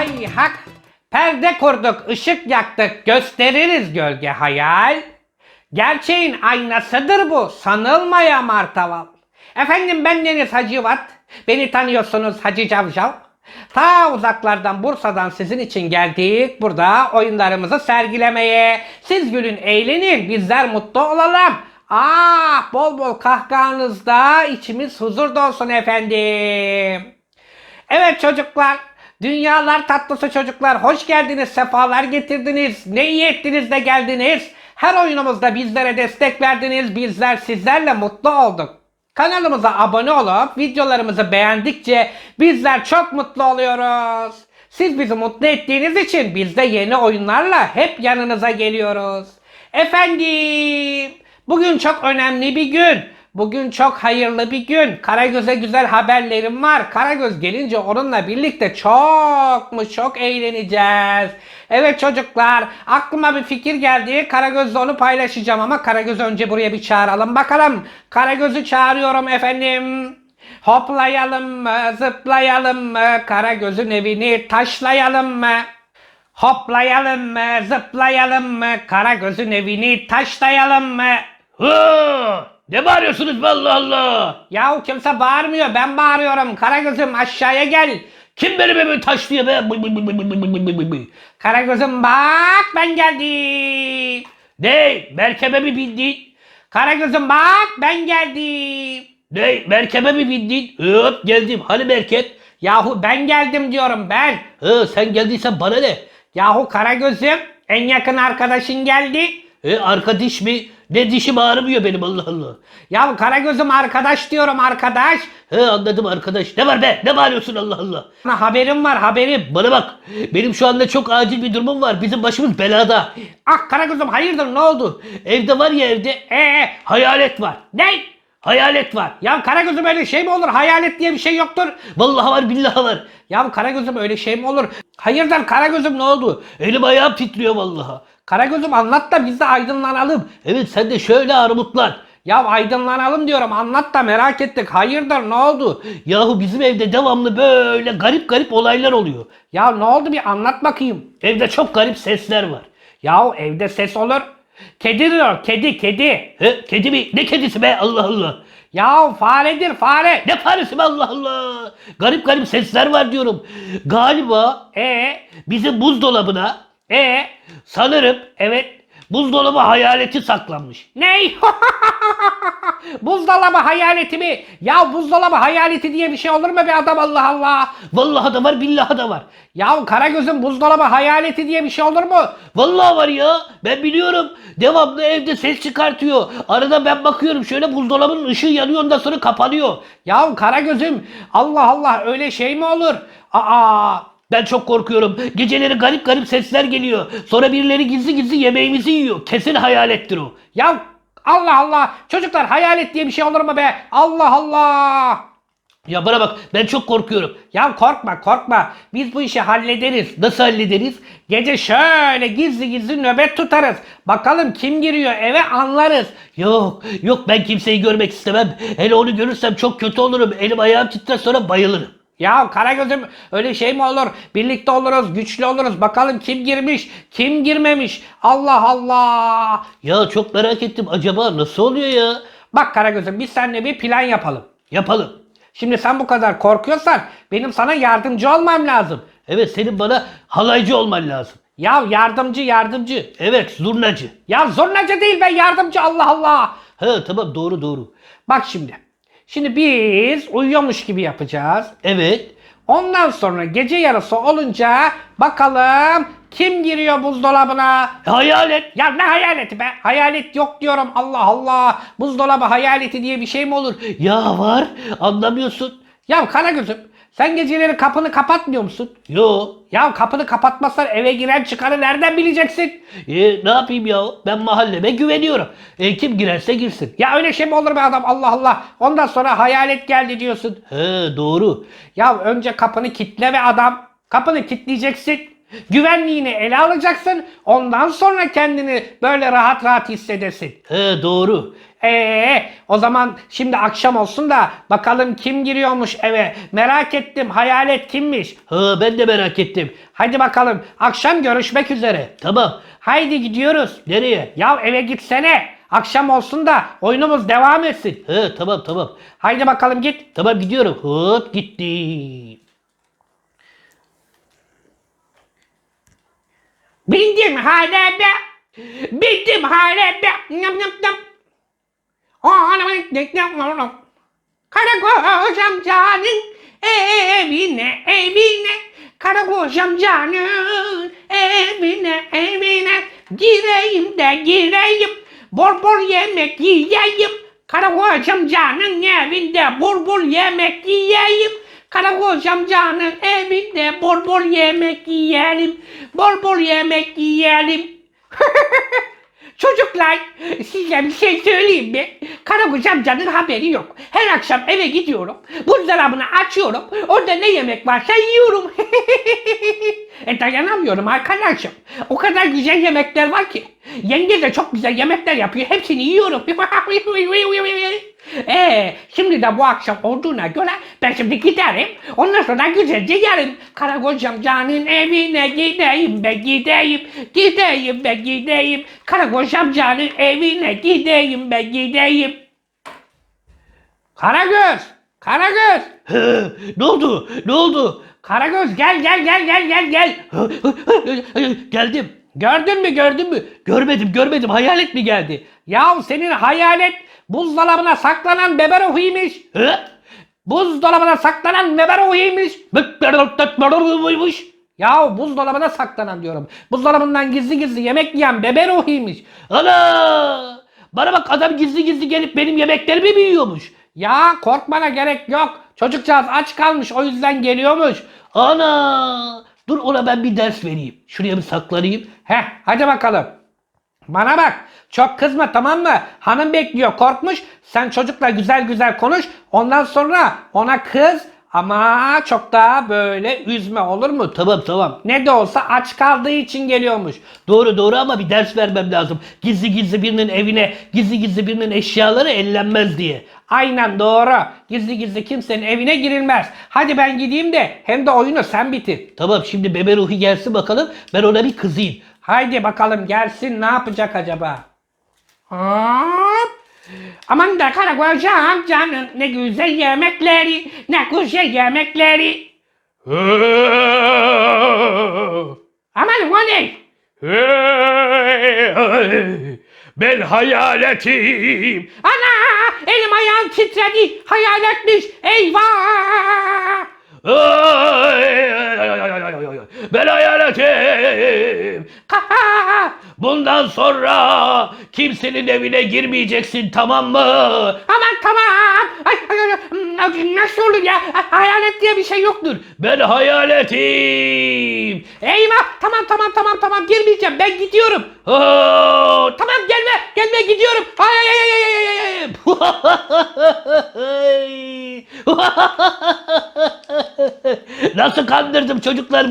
Hay hak. Perde kurduk, ışık yaktık, gösteririz gölge hayal. Gerçeğin aynasıdır bu, sanılmaya martaval. Efendim ben Deniz Hacıvat. Beni tanıyorsunuz Hacı Cavcav. Ta uzaklardan Bursa'dan sizin için geldik burada oyunlarımızı sergilemeye. Siz gülün eğlenin bizler mutlu olalım. Ah bol bol kahkahanızda içimiz huzur dolsun efendim. Evet çocuklar, dünyalar tatlısı çocuklar hoş geldiniz, sefalar getirdiniz. Ne iyi ettiniz de geldiniz. Her oyunumuzda bizlere destek verdiniz, bizler sizlerle mutlu olduk. Kanalımıza abone olup videolarımızı beğendikçe bizler çok mutlu oluyoruz. Siz bizi mutlu ettiğiniz için biz de yeni oyunlarla hep yanınıza geliyoruz. Efendim, bugün çok önemli bir gün. Bugün çok hayırlı bir gün. Karagöz'e güzel haberlerim var. Karagöz gelince onunla birlikte çok mu çok eğleneceğiz. Evet çocuklar aklıma bir fikir geldi. Karagöz'le onu paylaşacağım ama Karagöz'ü önce buraya bir çağıralım bakalım. Karagöz'ü çağırıyorum efendim. Hoplayalım mı, zıplayalım mı, Karagöz'ün evini taşlayalım mı? Hoplayalım mı, zıplayalım mı, Karagöz'ün evini taşlayalım mı? Hı! Ne bağırıyorsunuz be Allah Allah? Yahu kimse bağırmıyor. Ben bağırıyorum. Karagöz'üm aşağıya gel. Kim benim evimi taşlıyor be? Bıy bıy bıy bıy bıy bıy bıy bıy bıy. Karagöz'üm bak ben geldim. Ne? Merkebe mi bindin? Karagöz'üm bak ben geldim. Ne? Merkebe mi bindin? Hop geldim. Hani merkep? Yahu ben geldim diyorum ben. Hı, sen geldiysen bana ne? Yahu Karagöz'üm en yakın arkadaşın geldi. E, arka diş mi? Ne dişim ağrımıyor benim Allah Allah. Yahu Karagöz'üm arkadaş diyorum arkadaş. He anladım arkadaş. Ne var be? Ne bağırıyorsun Allah Allah? Sana haberim var haberim. Bana bak. Benim şu anda çok acil bir durumum var. Bizim başımız belada. Ah Karagöz'üm hayırdır ne oldu? Evde var ya evde. Ee Hayalet var. ne? Hayalet var. Ya Karagöz'üm öyle şey mi olur? Hayalet diye bir şey yoktur. Vallahi var billahi var. Ya Karagöz'üm öyle şey mi olur? Hayırdır Karagöz'üm ne oldu? Elim ayağım titriyor vallahi. Karagöz'üm anlat da biz de aydınlanalım. Evet sen de şöyle armutlan. Ya aydınlanalım diyorum anlat da merak ettik. Hayırdır ne oldu? Yahu bizim evde devamlı böyle garip garip olaylar oluyor. Ya ne oldu bir anlat bakayım. Evde çok garip sesler var. Ya evde ses olur. Kedi diyor kedi kedi. He, kedi mi? Ne kedisi be Allah Allah. Ya faredir fare. Ne faresi be Allah Allah. Garip garip sesler var diyorum. Galiba E bizim buzdolabına e sanırım evet buzdolabı hayaleti saklanmış. Ney? buzdolabı hayaleti mi? Ya buzdolabı hayaleti diye bir şey olur mu be adam Allah Allah? Vallahi da var billahi da var. Ya Karagöz'ün buzdolabı hayaleti diye bir şey olur mu? Vallahi var ya ben biliyorum. Devamlı evde ses çıkartıyor. Arada ben bakıyorum şöyle buzdolabının ışığı yanıyor ondan sonra kapanıyor. Ya Karagöz'üm Allah Allah öyle şey mi olur? Aa Ben çok korkuyorum. Geceleri garip garip sesler geliyor. Sonra birileri gizli gizli yemeğimizi yiyor. Kesin hayalettir o. ya Allah Allah çocuklar hayalet diye bir şey olur mu be? Allah Allah. Ya bana bak ben çok korkuyorum. Ya korkma korkma biz bu işi hallederiz. Nasıl hallederiz? Gece şöyle gizli gizli nöbet tutarız. Bakalım kim giriyor eve anlarız. Yok yok ben kimseyi görmek istemem. Hele onu görürsem çok kötü olurum. Elim ayağım titrer sonra bayılırım. Ya Karagöz'üm öyle şey mi olur? Birlikte oluruz, güçlü oluruz. Bakalım kim girmiş, kim girmemiş. Allah Allah. Ya çok merak ettim acaba nasıl oluyor ya? Bak Karagöz'üm biz seninle bir plan yapalım. Yapalım. Şimdi sen bu kadar korkuyorsan benim sana yardımcı olmam lazım. Evet senin bana halaycı olman lazım. Ya yardımcı yardımcı. Evet zurnacı. Ya zurnacı değil ben yardımcı Allah Allah. Ha tamam doğru doğru. Bak şimdi. Şimdi biz uyuyormuş gibi yapacağız. Evet. Ondan sonra gece yarısı olunca bakalım kim giriyor buzdolabına? Hayalet. Ya ne hayaleti be? Hayalet yok diyorum Allah Allah. Buzdolabı hayaleti diye bir şey mi olur? Ya var anlamıyorsun. Ya Karagöz'üm sen geceleri kapını kapatmıyor musun? Yo. Ya kapını kapatmazsan eve giren çıkanı nereden bileceksin? E, ne yapayım ya? Ben mahalleme güveniyorum. E, kim girerse girsin. Ya öyle şey mi olur be adam Allah Allah. Ondan sonra hayalet geldi diyorsun. He doğru. Ya önce kapını kitle ve adam. Kapını kitleyeceksin. Güvenliğini ele alacaksın. Ondan sonra kendini böyle rahat rahat hissedesin. He doğru. Ee, o zaman şimdi akşam olsun da bakalım kim giriyormuş eve. Merak ettim. Hayalet kimmiş? Ha ben de merak ettim. Hadi bakalım. Akşam görüşmek üzere. Tamam. Haydi gidiyoruz. Nereye? Ya eve gitsene. Akşam olsun da oyunumuz devam etsin. He tamam tamam. Haydi bakalım git. Tamam gidiyorum. Hop gitti. Bindim halebe. Bindim halebe. Nam nam nam. Karakoş amcanın evine evine Karakoş amcanın evine evine Gireyim de gireyim Bol bol yemek yiyeyim Karakoş amcanın evinde bol bol yemek yiyeyim Karakoş amcanın evinde bol bol yemek yiyelim Bol bol yemek yiyelim Çocuklar size bir şey söyleyeyim mi? Karakuş amcanın haberi yok. Her akşam eve gidiyorum. Buzdolabını açıyorum. Orada ne yemek varsa yiyorum. e dayanamıyorum arkadaşım. O kadar güzel yemekler var ki. Yenge de çok güzel yemekler yapıyor. Hepsini yiyorum. Eee şimdi de bu akşam olduğuna göre ben şimdi giderim. Ondan sonra güzelce yerim. Karakoş amcanın evine gideyim be gideyim. Gideyim be gideyim. Karakoş amcanın evine gideyim be gideyim. Karagöz! Karagöz! Ne oldu? Ne oldu? Karagöz gel gel gel gel gel gel. Geldim. Gördün mü gördün mü? Görmedim görmedim. Hayalet mi geldi? Yahu senin hayalet buzdolabına saklanan beberohiymiş. He? Buzdolabına saklanan beberohiymiş. Buymuş. Yahu buzdolabına saklanan diyorum. Buzdolabından gizli gizli yemek yiyen beberohiymiş. Ana! Bana bak adam gizli gizli gelip benim yemeklerimi mi yiyormuş? Ya korkmana gerek yok. Çocukcağız aç kalmış o yüzden geliyormuş. Ana! Dur ona ben bir ders vereyim. Şuraya bir saklanayım. Heh hadi bakalım. Bana bak çok kızma tamam mı? Hanım bekliyor korkmuş. Sen çocukla güzel güzel konuş. Ondan sonra ona kız ama çok daha böyle üzme olur mu? Tamam tamam. Ne de olsa aç kaldığı için geliyormuş. Doğru doğru ama bir ders vermem lazım. Gizli gizli birinin evine, gizli gizli birinin eşyaları ellenmez diye. Aynen doğru. Gizli gizli kimsenin evine girilmez. Hadi ben gideyim de hem de oyunu sen bitir. Tamam şimdi bebe ruhi gelsin bakalım. Ben ona bir kızayım. Haydi bakalım gelsin ne yapacak acaba? Hop. Aman da Karakoş amcanın ne güzel yemekleri, ne güzel yemekleri. Aman o ne? Ben hayaletim. Ana elim ayağım titredi. Hayaletmiş. Eyvah. Ben hayaletim. Bundan sonra kimsenin evine girmeyeceksin tamam mı? Aman tamam. Ay, ay, ay, nasıl olur ya? Hayalet diye bir şey yoktur. Ben hayaletim. Eyvah. Tamam tamam tamam tamam girmeyeceğim. Ben gidiyorum. Tamam gelme. Gelme gidiyorum. Ay ay ay ay, ay. Nasıl kandırdım çocuklar?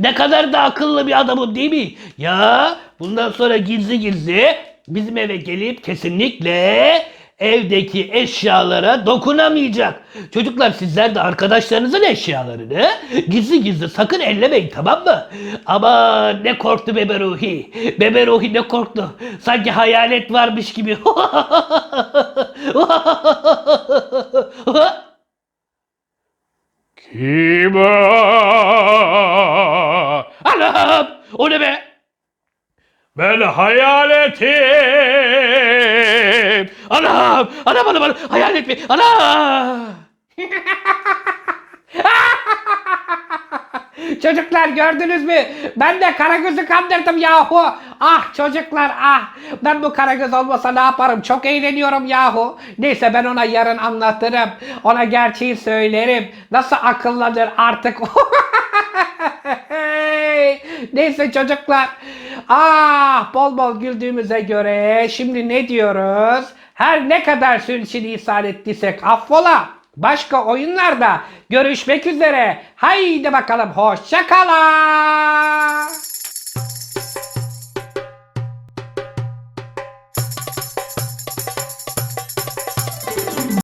Ne kadar da akıllı bir adamım değil mi? Ya bundan sonra gizli gizli bizim eve gelip kesinlikle evdeki eşyalara dokunamayacak. Çocuklar sizler de arkadaşlarınızın eşyalarını gizli gizli sakın ellemeyin tamam mı? Ama ne korktu bebe Ruhi. Bebe Ruhi ne korktu. Sanki hayalet varmış gibi. O? Anam! O ne be? Ben hayaletim. Anam! Anam anam anam! Hayalet mi? Anam! Çocuklar gördünüz mü? Ben de Karagöz'ü kandırdım yahu. Ah çocuklar ah. Ben bu Karagöz olmasa ne yaparım? Çok eğleniyorum yahu. Neyse ben ona yarın anlatırım. Ona gerçeği söylerim. Nasıl akıllanır artık. Neyse çocuklar. Ah bol bol güldüğümüze göre şimdi ne diyoruz? Her ne kadar sürçülisan ettiysek affola. Başka oyunlarda görüşmek üzere. Haydi bakalım hoşça kala.